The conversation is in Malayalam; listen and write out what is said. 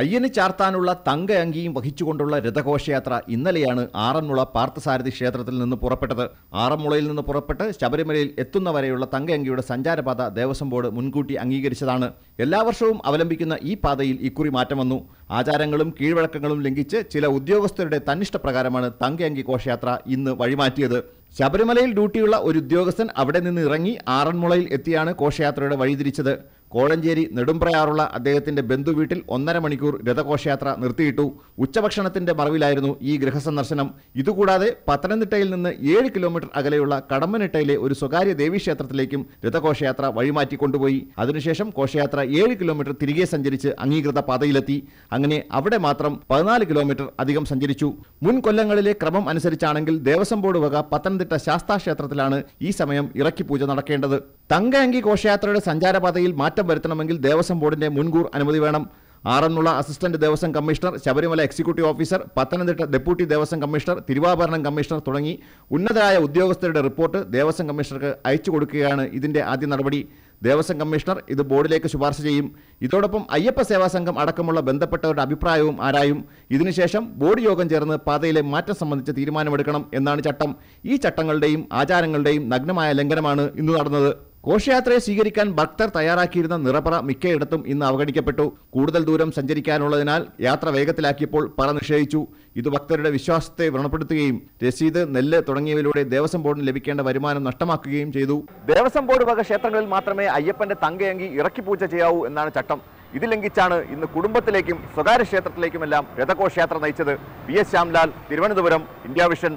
അയ്യന് ചാർത്താനുള്ള തങ്ക അങ്കിയും വഹിച്ചുകൊണ്ടുള്ള രഥഘോഷയാത്ര ഇന്നലെയാണ് ആറന്മുള പാർത്ഥസാരഥി ക്ഷേത്രത്തിൽ നിന്ന് പുറപ്പെട്ടത്. ആറന്മുളയിൽ നിന്ന് പുറപ്പെട്ട് ശബരിമലയിൽ എത്തുന്നവരെയുള്ള തങ്ക അങ്കിയുടെ സഞ്ചാരപാത ദേവസ്വം ബോർഡ് മുൻകൂട്ടി അംഗീകരിച്ചതാണ്. എല്ലാ വർഷവും അവലംബിക്കുന്ന ഈ പാതയിൽ ഇക്കുറി മാറ്റം വന്നു. ആചാരങ്ങളും കീഴ്വഴക്കങ്ങളും ലംഘിച്ച് ചില ഉദ്യോഗസ്ഥരുടെ തന്നിഷ്ടപ്രകാരമാണ് തങ്ക അങ്കി ഘോഷയാത്ര ഇന്ന് വഴിമാറ്റിയത്. ശബരിമലയിൽ ഡ്യൂട്ടിയുള്ള ഒരു ഉദ്യോഗസ്ഥൻ അവിടെ നിന്ന് ഇറങ്ങി ആറന്മുളയിൽ എത്തിയാണ് ഘോഷയാത്രയുടെ വഴിതിരിച്ചത്. കോഴഞ്ചേരി നെടുമ്പ്രയാറുള്ള അദ്ദേഹത്തിന്റെ ബന്ധുവീട്ടിൽ ഒന്നര മണിക്കൂർ രഥഘോഷയാത്ര നിർത്തിയിട്ടു. ഉച്ചഭക്ഷണത്തിന്റെ മറവിലായിരുന്നു ഈ ഗൃഹസന്ദർശനം. ഇതുകൂടാതെ പത്തനംതിട്ടയിൽ നിന്ന് ഏഴ് കിലോമീറ്റർ അകലെയുള്ള കടമ്പനിട്ടയിലെ ഒരു സ്വകാര്യ ദേവീക്ഷേത്രത്തിലേക്കും രഥഘോഷയാത്ര വഴിമാറ്റി കൊണ്ടുപോയി. അതിനുശേഷം ഘോഷയാത്ര ഏഴ് കിലോമീറ്റർ തിരികെ സഞ്ചരിച്ച് അംഗീകൃത പാതയിലെത്തി. അങ്ങനെ അവിടെ മാത്രം പതിനാല് കിലോമീറ്റർ അധികം സഞ്ചരിച്ചു. മുൻ കൊല്ലങ്ങളിലെ ക്രമം അനുസരിച്ചാണെങ്കിൽ ദേവസ്വം ബോർഡ് വക പത്തനംതിട്ട ശാസ്താക്ഷേത്രത്തിലാണ് ഈ സമയം ഇറക്കി പൂജ നടക്കേണ്ടത്. തങ്കഅങ്കി ഘോഷയാത്രയുടെ സഞ്ചാരപാതയിൽ മാറ്റം വരുത്തണമെങ്കിൽ ദേവസ്വം ബോർഡിന്റെ മുൻകൂർ അനുമതി വേണം. Aranmula assistant Devaswom commissioner Sabarimala executive officer Pathanamthitta deputy Devaswom commissioner Thiruvabharanam commissioner തുടങ്ങി ഉന്നതരായ ഉദ്യോഗസ്ഥരുടെ റിപ്പോർട്ട് ദേവസ്വം കമ്മീഷണർക്ക് അയച്ചു കൊടുക്കുകയാണ് ഇതിന്റെ ആദ്യ നടപടി. ദേവസ്വം കമ്മീഷണർ ഇത് ബോർഡിലേക്ക് ശുപാർശ ചെയ്യും. ഇതോടൊപ്പം അയ്യപ്പ സേവാ സംഘം അടക്കമുള്ള ബന്ധപ്പെട്ടവരുടെ അഭിപ്രായവും ആരായും ഇതിനുശേഷം ബോർഡ് യോഗം ചേർന്ന് പാതയിലെ മാറ്റം സംബന്ധിച്ച് തീരുമാനമെടുക്കണം എന്നാണ് ചട്ടം. ഈ ചട്ടങ്ങളുടെയും ആചാരങ്ങളുടെയും നഗ്നമായ ലംഘനമാണ് ഇന്ന് നടന്നത്. ഘോഷയാത്രയെ സ്വീകരിക്കാൻ ഭക്തർ തയ്യാറാക്കിയിരുന്ന നിറപറ മിക്കയിടത്തും ഇന്ന് അവഗണിക്കപ്പെട്ടു. കൂടുതൽ ദൂരം സഞ്ചരിക്കാനുള്ളതിനാൽ യാത്ര വേഗത്തിലാക്കിയപ്പോൾ പറ നിഷേധിച്ചു. ഇത് ഭക്തരുടെ വിശ്വാസത്തെ വ്രണപ്പെടുത്തുകയും രസീത് നെല്ല് തുടങ്ങിയവയിലൂടെ ദേവസ്വം ബോർഡിന് ലഭിക്കേണ്ട വരുമാനം നഷ്ടമാക്കുകയും ചെയ്തു. ദേവസ്വം ബോർഡ് വക ക്ഷേത്രങ്ങളിൽ മാത്രമേ അയ്യപ്പന്റെ തങ്കയങ്കി ഇറക്കി പൂജ ചെയ്യാവൂ എന്നാണ് ചട്ടം. ഇത് ലംഘിച്ചാണ് ഇന്ന് കുടുംബത്തിലേക്കും സ്വകാര്യ ക്ഷേത്രത്തിലേക്കുമെല്ലാം രഥഘോഷയാത്ര നയിച്ചത് V S Shyamlal Thiruvananthapuram India Vision.